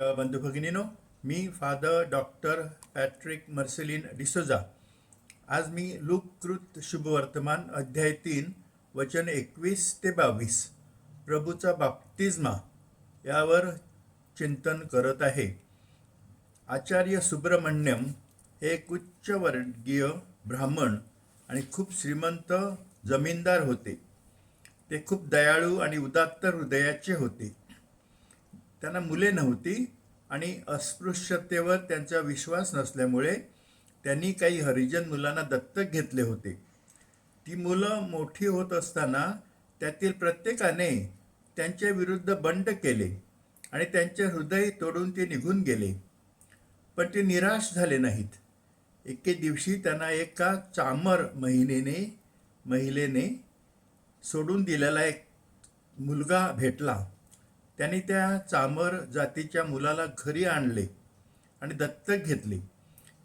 बंधू भगिनीनो मी father doctor Patrick Marcelin D'Souza. आज मी लूककृत शुभवर्तमान अध्याय तीन वचन एकवीस ते बावीस प्रभूचा बाप्तिस्मा यावर चिंतन करत आहे. आचार्य सुब्रमण्यम हे एक उच्चवर्गीय ब्राह्मण आणि खूप श्रीमंत जमीनदार होते. ते खूप दयाळू आणि उदात्त हृदयाचे होते. त्यांना मुले नव्हती आणि अस्पृश्यतेवर त्यांचा विश्वास नसल्यामुळे त्यांनी काही हरिजन मुलांना दत्तक घेतले होते. ती मुलं मोठी होत असताना त्यातील प्रत्येकाने त्यांच्या विरुद्ध बंड केले आणि त्यांचे हृदय तोडून ते निघून गेले. पण ते निराश झाले नाहीत. एके दिवशी त्यांना एका चामर महिनेने महिलेने सोडून दिलेला एक मुलगा भेटला. त्यांनी त्या चामर जातीच्या मुलाला घरी आणले आणि दत्तक घेतले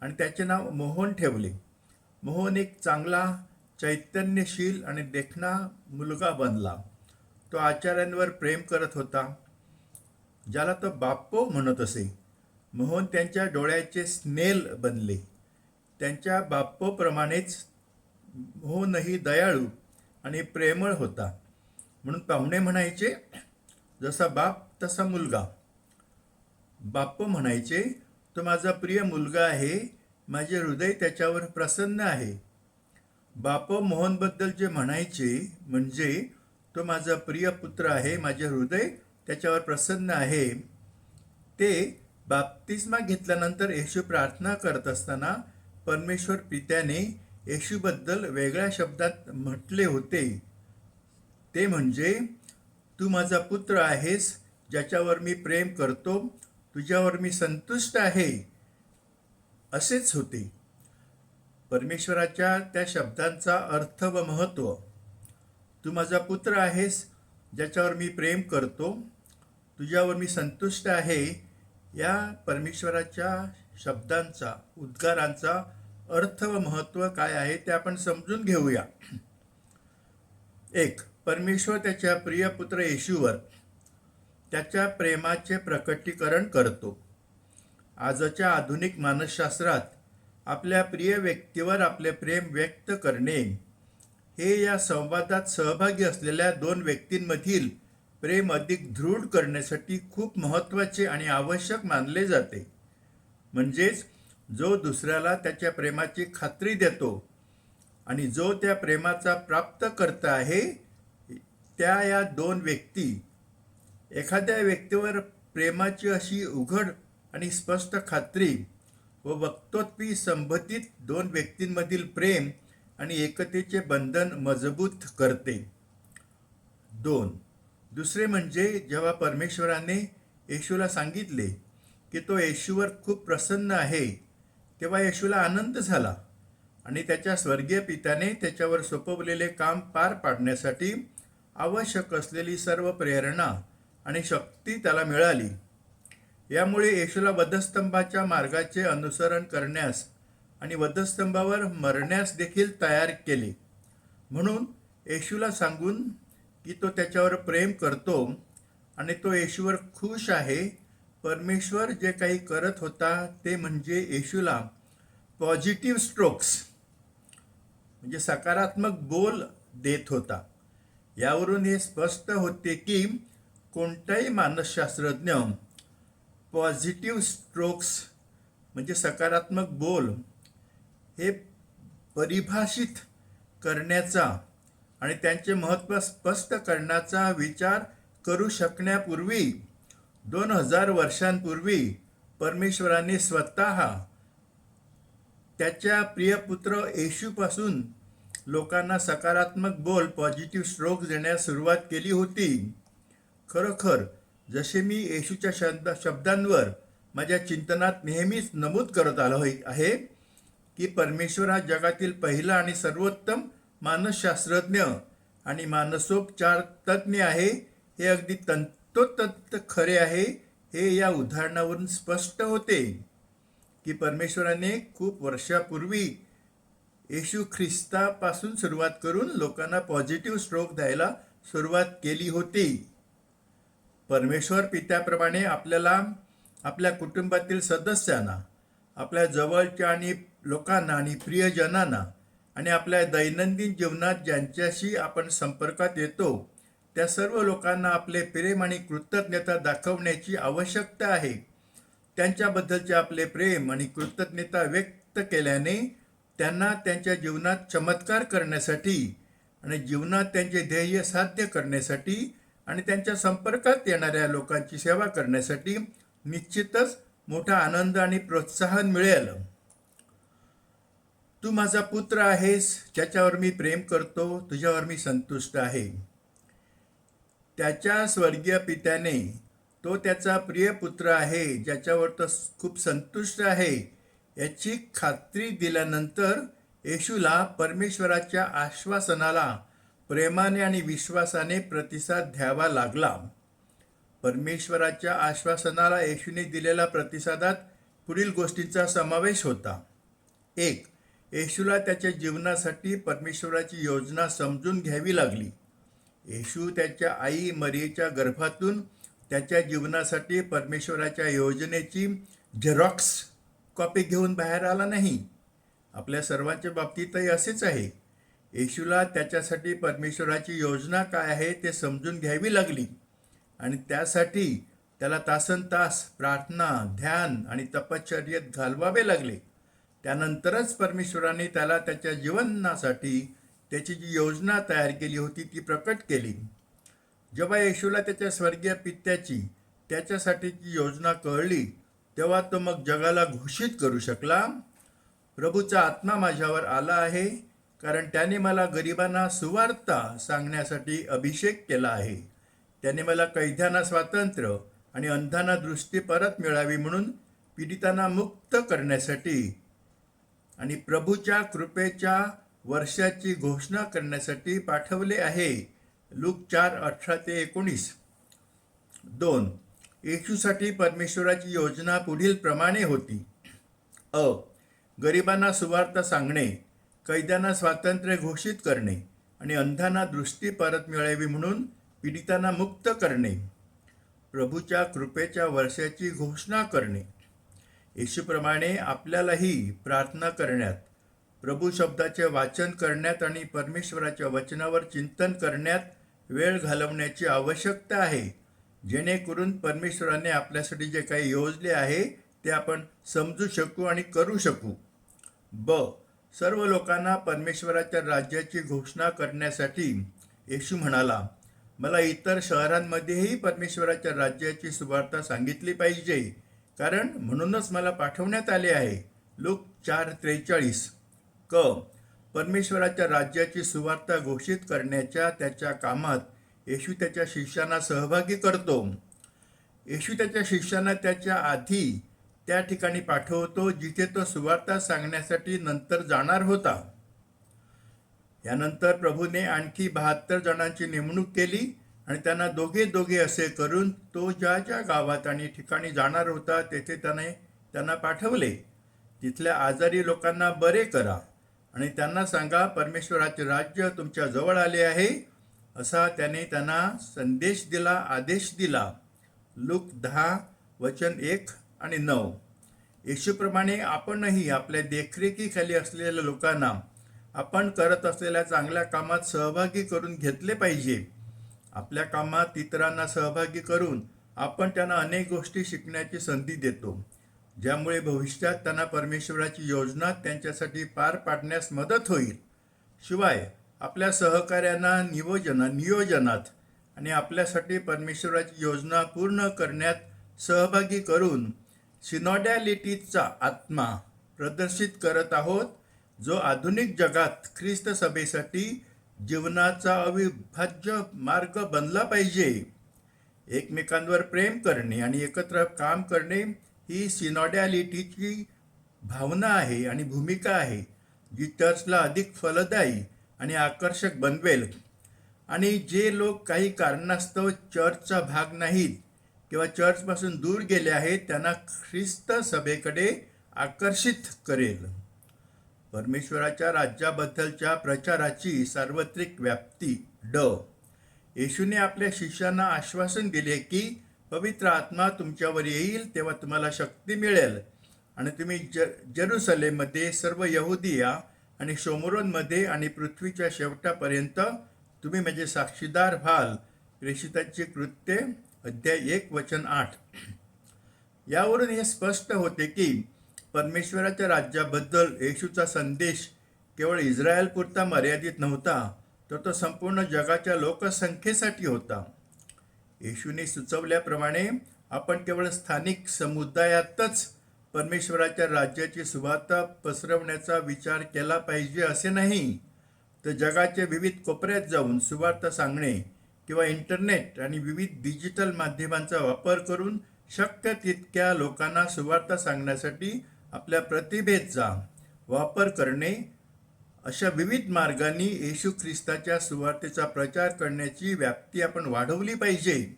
आणि त्याचे नाव मोहन ठेवले. मोहन एक चांगला चैतन्यशील आणि देखणा मुलगा बनला. तो आचार्यांवर प्रेम करत होता ज्याला तो बाप्पो म्हणत असे. मोहन त्यांच्या डोळ्याचे स्नेल बनले. त्यांच्या बाप्पोप्रमाणेच मोहनही दयाळू आणि प्रेमळ होता. म्हणून पाहुणे म्हणायचे जसा बाप तसा मुलगा. बाप्प म्हणायचे तो माझा प्रिय मुलगा आहे माझे हृदय त्याच्यावर प्रसन्न आहे. बाप मोहनबद्दल जे म्हणायचे म्हणजे तो माझा प्रिय पुत्र आहे माझे हृदय त्याच्यावर प्रसन्न आहे. ते बाप्तिस्मा घेतल्यानंतर येशू प्रार्थना करत असताना परमेश्वर पित्याने येशूबद्दल वेगळ्या शब्दात म्हटले होते. ते म्हणजे तू माझा पुत्र आहेस ज्याच्यावर मी प्रेम करतो तुझ्यावर मी संतुष्ट आहे. असेच होते. परमेश्वराच्या त्या शब्दांचा अर्थ व महत्त्व तू माझा पुत्र आहेस ज्याच्यावर मी प्रेम करतो तुझ्यावर मी संतुष्ट आहे या परमेश्वराच्या शब्दांचा उद्गारांचा अर्थ व महत्त्व काय आहे ते आपण समजून घेऊया. एक परमेश्वर त्याच्या प्रिय पुत्र येशूवर त्याच्या प्रेमाचे प्रकटीकरण करतो. आजच्या आधुनिक मानसशास्त्रात आपल्या प्रिय व्यक्तीवर आपले प्रेम व्यक्त करणे हे या संवादात सहभागी असलेल्या दोन व्यक्तींमधील प्रेम अधिक दृढ करण्यासाठी खूप महत्त्वाचे आणि आवश्यक मानले जाते. म्हणजेच जो दुसऱ्याला त्याच्या प्रेमाची खात्री देतो आणि जो त्या प्रेमाचा प्राप्त करता आहे त्या या दोन व्यक्ती एखाद्या व्यक्तीवर प्रेमाची अशी उघड आणि स्पष्ट खात्री व वक्तोत्वी संबंधित दोन व्यक्तींमधील प्रेम आणि एकतेचे बंधन मजबूत करते. दोन. दुसरे म्हणजे जेव्हा परमेश्वराने येशूला सांगितले की तो येशूवर खूप प्रसन्न आहे तेव्हा येशूला आनंद झाला आणि त्याच्या स्वर्गीय पित्याने त्याच्यावर सोपवलेले काम पार पाडण्यासाठी आवश्यक असलेली सर्व प्रेरणा आणि शक्ती त्याला मिळाली. यामुळे येशूला वधस्तंभाच्या मार्गाचे अनुसरण करण्यास आणि वधस्तंभावर मरण्यास देखील तयार केले. म्हणून येशूला सांगून की तो त्याच्यावर प्रेम करतो आणि तो येशूवर खुश आहे. परमेश्वर जे काही करत होता ते म्हणजे येशूला पॉझिटिव्ह स्ट्रोक्स म्हणजे सकारात्मक बोल देत होता. यावरून हे स्पष्ट होते की कोणताही मानसशास्त्रज्ञ पॉझिटिव्ह स्ट्रोक्स म्हणजे सकारात्मक बोल हे परिभाषित करण्याचा आणि त्यांचे महत्त्व स्पष्ट करण्याचा विचार करू शकण्यापूर्वी दोन हजार वर्षांपूर्वी परमेश्वराने स्वतः त्याच्या प्रियपुत्र येशूपासून लोकांना सकारात्मक बोल पॉझिटिव्ह स्ट्रोक देण्यास सुरुवात केली होती. खरोखर जसे मी येशूच्या शब्द शब्दांवर माझ्या चिंतनात नेहमीच नमूद करत आलो आहे की परमेश्वर हा जगातील पहिला आणि सर्वोत्तम मानसशास्त्रज्ञ आणि मानसोपचार तज्ज्ञ आहे. हे अगदी तंतोतंत खरे आहे. हे या उदाहरणावरून स्पष्ट होते की परमेश्वराने खूप वर्षापूर्वी येशू ख्रिस्तापासून सुरुवात करून लोकांना पॉझिटिव्ह स्ट्रोक द्यायला सुरुवात केली होती. परमेश्वर पित्याप्रमाणे आपल्याला आपल्या कुटुंबातील सदस्यांना आपल्या जवळच्या आणि लोकांना आणि प्रियजनांना आणि आपल्या दैनंदिन जीवनात ज्यांच्याशी आपण संपर्कात येतो त्या सर्व लोकांना आपले प्रेम आणि कृतज्ञता दाखवण्याची आवश्यकता आहे. त्यांच्याबद्दलचे आपले प्रेम आणि कृतज्ञता व्यक्त केल्याने त्यांना त्यांच्या जीवनात चमत्कार करण्यासाठी आणि जीवनात त्यांचे ध्येय साध्य करण्यासाठी आणि त्यांच्या संपर्कात येणाऱ्या लोकांची सेवा करण्यासाठी निश्चितच मोठा आनंद आणि प्रोत्साहन मिळेल. तू माझा पुत्र आहेस ज्याच्यावर मी प्रेम करतो तुझ्यावर मी संतुष्ट आहे. त्याच्या स्वर्गीय पित्याने तो त्याचा प्रिय पुत्र आहे ज्याच्यावर तो खूप संतुष्ट आहे. याची खात्री दिल्यानंतर येशूला परमेश्वराच्या आश्वासनाला प्रेमाने आणि विश्वासाने प्रतिसाद द्यावा लागला. परमेश्वराच्या आश्वासनाला येशूने दिलेल्या प्रतिसादात पुढील गोष्टींचा समावेश होता. एक येशूला त्याच्या जीवनासाठी परमेश्वराची योजना समजून घ्यावी लागली. येशू त्याच्या आई मरियेच्या गर्भातून त्याच्या जीवनासाठी परमेश्वराच्या योजनेची झेरॉक्स कॉपी घेऊन बाहेर आला नाही. आपल्या सर्वांच्या बाबतीतही असेच आहे. येशूला त्याच्यासाठी परमेश्वराची योजना काय आहे ते समजून घ्यावी लागली. आणि त्यासाठी त्याला तासन तास प्रार्थना ध्यान आणि तपश्चर्येत घालवावे लागले. त्यानंतरच परमेश्वराने त्याला त्याच्या जीवनासाठी त्याची जी योजना तयार केली होती ती प्रकट केली. जेव्हा येशूला त्याच्या स्वर्गीय पित्याची त्याच्यासाठीची योजना कळली तेव्हा तो मग जगाला घोषित करू शकला. प्रभूचा आत्मा माझ्यावर आला आहे कारण त्याने मला गरिबांना सुवार्ता सांगण्यासाठी अभिषेक केला आहे. त्याने मला कैद्यांना स्वातंत्र्य आणि अंधांना दृष्टी परत मिळावी म्हणून पीडितांना मुक्त करण्यासाठी आणि प्रभूच्या कृपेच्या वर्षाची घोषणा करण्यासाठी पाठवले आहे. लूक चार अठरा ते एकोणीस. दोन. येशूसाठी परमेश्वराची योजना पुढील प्रमाणे होती. अ. गरिबांना सुवार्थ सांगणे कैद्यांना स्वातंत्र्य घोषित करणे आणि अंधांना दृष्टी परत मिळावी म्हणून पीडितांना मुक्त करणे. प्रभूच्या कृपेच्या वर्षाची घोषणा करणे. येशूप्रमाणे आपल्यालाही प्रार्थना करण्यात प्रभू शब्दाचे वाचन करण्यात आणि परमेश्वराच्या वचनावर चिंतन करण्यात वेळ घालवण्याची आवश्यकता आहे. जेणेकरून परमेश्वराने आपल्यासाठी जे काही योजले आहे ते आपण समजू शकू आणि करू शकू. ब. सर्व लोकांना परमेश्वराच्या राज्याची घोषणा करण्यासाठी येशू म्हणाला मला इतर शहरांमध्येही परमेश्वराच्या राज्याची सुवार्ता सांगितली पाहिजे कारण म्हणूनच मला पाठवण्यात आले आहे. लोक चार त्रेचाळीस. क. परमेश्वराच्या राज्याची सुवार्ता घोषित करण्याच्या त्याच्या कामात येशू त्याच्या शिष्यांना सहभागी करतो. येशू त्याच्या शिष्यांना त्याच्या आधी त्या ठिकाणी पाठवतो जिथे तो सुवार्ता सांगण्यासाठी नंतर जाणार होता. यानंतर प्रभूने आणखी बहात्तर जणांची नेमणूक केली आणि त्यांना दोघे दोघे असे करून तो ज्या ज्या गावात आणि ठिकाणी जाणार होता तेथे त्याने त्यांना पाठवले. तिथल्या आजारी लोकांना बरे करा आणि त्यांना सांगा परमेश्वराचे राज्य तुमच्या जवळ आले आहे. असा त्याने त्यांना संदेश दिला आदेश दिला. लूक दहा वचन एक आणि नऊ. येशूप्रमाणे आपणही आपल्या देखरेखीखाली असलेल्या लोकांना आपण करत असलेल्या चांगल्या कामात सहभागी करून घेतले पाहिजे. आपल्या कामात इतरांना सहभागी करून आपण त्यांना अनेक गोष्टी शिकण्याची संधी देतो. ज्यामुळे भविष्यात त्यांना परमेश्वराची योजना त्यांच्यासाठी पार पाडण्यास मदत होईल. शिवाय आपल्या सहकार्यांना नियोजना नियोजनात आणि आपल्यासाठी परमेश्वराची योजना पूर्ण करण्यात सहभागी करून सिनॉडॅलिटीचा आत्मा प्रदर्शित करत आहोत जो आधुनिक जगात ख्रिस्त सभेसाठी जीवनाचा अविभाज्य मार्ग बनला पाहिजे. एकमेकांवर प्रेम करणे आणि एकत्र काम करणे ही सिनॉडॅलिटीची भावना आहे आणि भूमिका आहे जी चर्चला अधिक फलदायी आणि आकर्षक बनवेल. आणि जे लोक काही कारणास्तव चर्चचा भाग नाहीत किंवा चर्चपासून दूर गेले आहेत त्यांना ख्रिस्त सभेकडे आकर्षित करेल. परमेश्वराच्या राज्याबद्दलच्या प्रचाराची सार्वत्रिक व्याप्ती ड. येशूने आपल्या शिष्यांना आश्वासन दिले की पवित्र आत्मा तुमच्यावर येईल तेव्हा तुम्हाला शक्ती मिळेल. आणि तुम्ही ज जेरुसलेममध्ये सर्व यहुदिया आणि सोमरोनमध्ये आणि पृथ्वीच्या शेवटापर्यंत तुम्ही म्हणजे साक्षीदार व्हाल. प्रेषितांची कृत्ये अध्याय एक वचन आठ. यावरून हे स्पष्ट होते की परमेश्वराच्या राज्याबद्दल येशूचा संदेश केवळ इस्रायलपुरता मर्यादित नव्हता तर तो संपूर्ण जगाच्या लोकसंख्येसाठी होता. येशूने सुचवल्याप्रमाणे आपण केवळ स्थानिक समुदायातच परमेश्वराच्या राज्याची सुवार्ता पसरवण्याचा विचार केला पाहिजे असे नाही तर जगाच्या विविध कोपऱ्यात जाऊन सुवार्ता सांगणे किंवा इंटरनेट आणि विविध डिजिटल माध्यमांचा वापर करून शक्य तितक्या लोकांना सुवार्ता सांगण्यासाठी आपल्या प्रतिभेचा वापर करणे अशा विविध मार्गांनी येशू ख्रिस्ताच्या सुवार्तेचा प्रचार करण्याची व्याप्ती आपण वाढवली पाहिजे.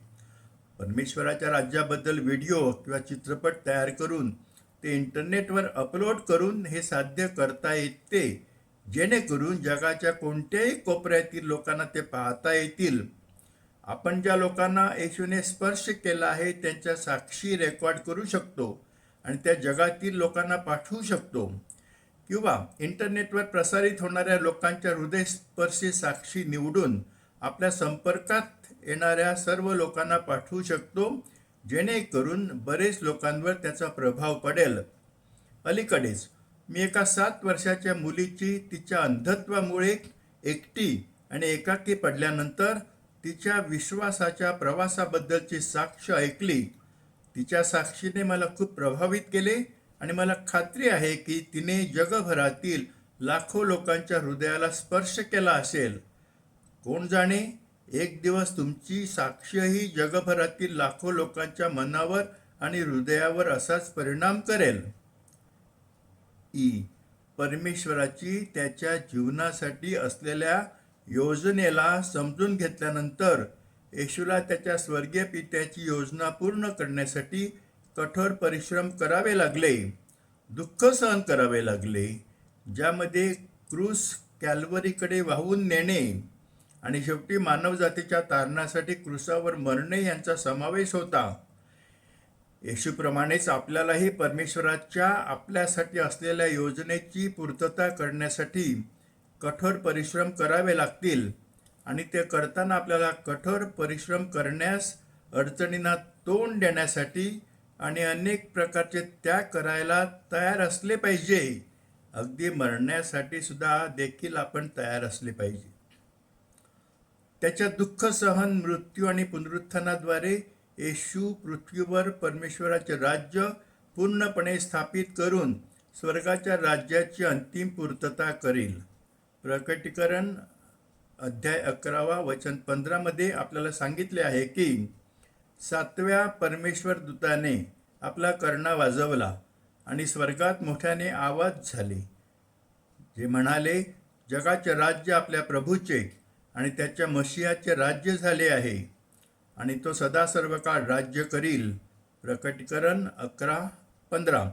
परमेश्वराच्या राज्याबद्दल व्हिडिओ किंवा चित्रपट तयार करून ते इंटरनेटवर अपलोड करून हे साध्य करता येते जेणेकरून जगाच्या कोणत्याही कोपऱ्यातील लोकांना ते पाहता येतील. आपण ज्या लोकांना येशूने स्पर्श केला आहे त्यांच्या साक्षी रेकॉर्ड करू शकतो आणि त्या जगातील लोकांना पाठवू शकतो. किंवा इंटरनेटवर प्रसारित होणाऱ्या लोकांच्या हृदयस्पर्शी साक्षी निवडून आपल्या संपर्कात येणाऱ्या सर्व लोकांना पाठवू शकतो. जेणेकरून बरेच लोकांवर त्याचा प्रभाव पडेल. अलीकडेच मी एका सात वर्षाच्या मुलीची तिच्या अंधत्वामुळे एकटी आणि एकाकी पडल्यानंतर तिच्या विश्वासाच्या प्रवासाबद्दलची साक्ष ऐकली. तिच्या साक्षीने मला खूप प्रभावित केले आणि मला खात्री आहे की तिने जगभरातील लाखो लोकांच्या हृदयाला स्पर्श केला असेल. कोण जाणे? एक दिवस तुमची साक्षही जगभरातील लाखो लोकांच्या मनावर आणि हृदयावर असाच परिणाम करेल. ई. परमेश्वराची त्याच्या जीवनासाठी असलेल्या योजनेला समजून घेतल्यानंतर येशूला त्याच्या स्वर्गीय पित्याची योजना पूर्ण करण्यासाठी कठोर परिश्रम करावे लागले. दुःख सहन करावे लागले ज्यामध्ये क्रूस कॅल्वरीकडे वाहून नेणे. आणि शेवटी मानवजातीच्या तारणासाठी क्रुसावर मरणे यांचा समावेश होता. येशूप्रमाणेच आपल्यालाही परमेश्वराच्या आपल्यासाठी असलेल्या योजनेची पूर्तता करण्यासाठी कठोर परिश्रम करावे लागतील. आणि ते करताना आपल्याला कठोर परिश्रम करण्यास अडचणींना तोंड देण्यासाठी आणि अनेक प्रकारचे त्याग करायला तयार असले पाहिजे. अगदी मरण्यासाठी सुद्धा देखील आपण तयार असले पाहिजे. त्याच्या दुःख सहन मृत्यू आणि पुनरुत्थानाद्वारे येशू पृथ्वीवर परमेश्वराचे राज्य पूर्णपणे स्थापित करून स्वर्गाच्या राज्याची अंतिम पूर्तता करील. प्रकटीकरण अध्याय अकरावा वचन पंधरामध्ये आपल्याला सांगितले आहे की सातव्या परमेश्वर दूताने आपला कर्णा वाजवला आणि स्वर्गात मोठ्याने आवाज झाले. जे म्हणाले जगाचे राज्य आपल्या प्रभूचे आणि त्याच्या मशियाचे राज्य झाले आहे. आणि तो सदा सर्व काळ राज्य करील. प्रकटीकरण अकरा पंधरा.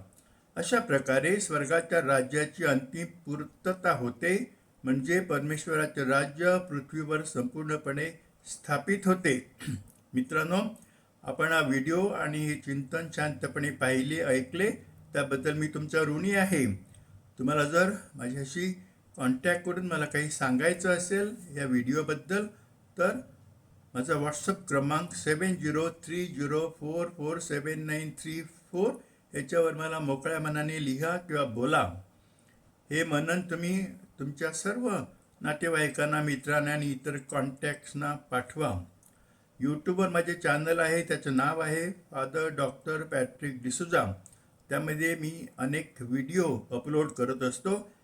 अशा प्रकारे स्वर्गाच्या राज्याची अंतिम पूर्तता होते. म्हणजे परमेश्वराचे राज्य पृथ्वीवर संपूर्णपणे स्थापित होते. मित्रांनो आपण हा व्हिडिओ आणि हे चिंतन शांतपणे पाहिले ऐकले. त्याबद्दल मी तुमचा ऋणी आहे. तुम्हाला जर माझ्याशी कॉन्टॅक्ट करून मला काही सांगायचं असेल या व्हिडिओबद्दल तर माझा व्हॉट्सअप क्रमांक seven zero three zero four four seven nine three four याच्यावर मला मोकळ्या मनाने लिहा किंवा बोला. हे मनन तुम्ही तुमच्या सर्व नातेवाईकांना मित्रांना आणि इतर कॉन्टॅक्ट्सना पाठवा. यूट्यूबवर माझे चॅनल आहे त्याचं नाव आहे फादर डॉक्टर पॅट्रिक डिसुजा. त्यामध्ये मी अनेक व्हिडिओ अपलोड करत असतो.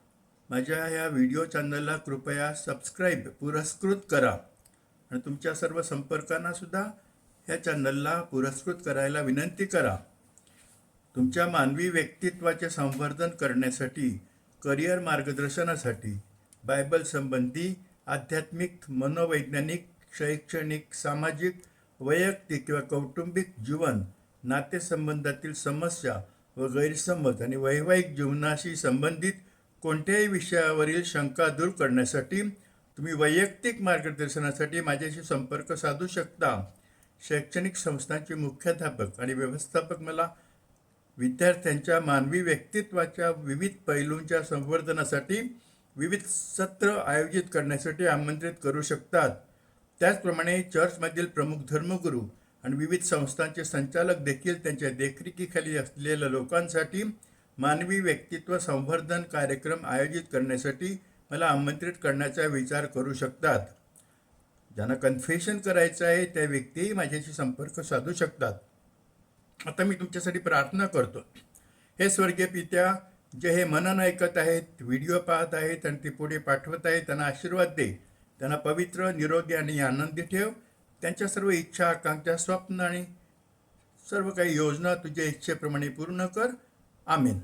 माझ्या ह्या व्हिडिओ चॅनलला कृपया सबस्क्राईब पुरस्कृत करा. आणि तुमच्या सर्व संपर्कांनासुद्धा ह्या चॅनलला पुरस्कृत करायला विनंती करा. तुमच्या मानवी व्यक्तित्वाचे संवर्धन करण्यासाठी करिअर मार्गदर्शनासाठी बायबल संबंधी आध्यात्मिक मनोवैज्ञानिक शैक्षणिक सामाजिक वैयक्तिक किंवा कौटुंबिक जीवन नातेसंबंधातील समस्या व गैरसमज आणि वैवाहिक जीवनाशी संबंधित कोणत्याही विषयावरील शंका दूर करण्यासाठी तुम्ही वैयक्तिक मार्गदर्शनासाठी माझ्याशी संपर्क साधू शकता. शैक्षणिक संस्थांचे मुख्याध्यापक आणि व्यवस्थापक मला विद्यार्थ्यांच्या मानवी व्यक्तित्वाच्या विविध पैलूंच्या संवर्धनासाठी विविध सत्र आयोजित करण्यासाठी आमंत्रित करू शकतात. त्याचप्रमाणे चर्चमधील प्रमुख धर्मगुरू आणि विविध संस्थांचे संचालक देखील त्यांच्या देखरेखीखाली असलेल्या लोकांसाठी मानवी व्यक्तित्व संवर्धन कार्यक्रम आयोजित करण्यासाठी मला आमंत्रित करण्याचा विचार करू शकतात. ज्यांना कन्फेशन करायचं आहे त्या व्यक्तीही माझ्याशी संपर्क साधू शकतात. आता मी तुमच्यासाठी प्रार्थना करतो. हे स्वर्गीय पित्या जे हे मनन ऐकत आहेत व्हिडिओ पाहत आहेत आणि ते पुढे पाठवत आहेत त्यांना आशीर्वाद दे. त्यांना पवित्र निरोगी आणि आनंदी ठेव. त्यांच्या सर्व इच्छा आकांक्षा स्वप्न आणि सर्व काही योजना तुझ्या इच्छेप्रमाणे पूर्ण कर. आमेन.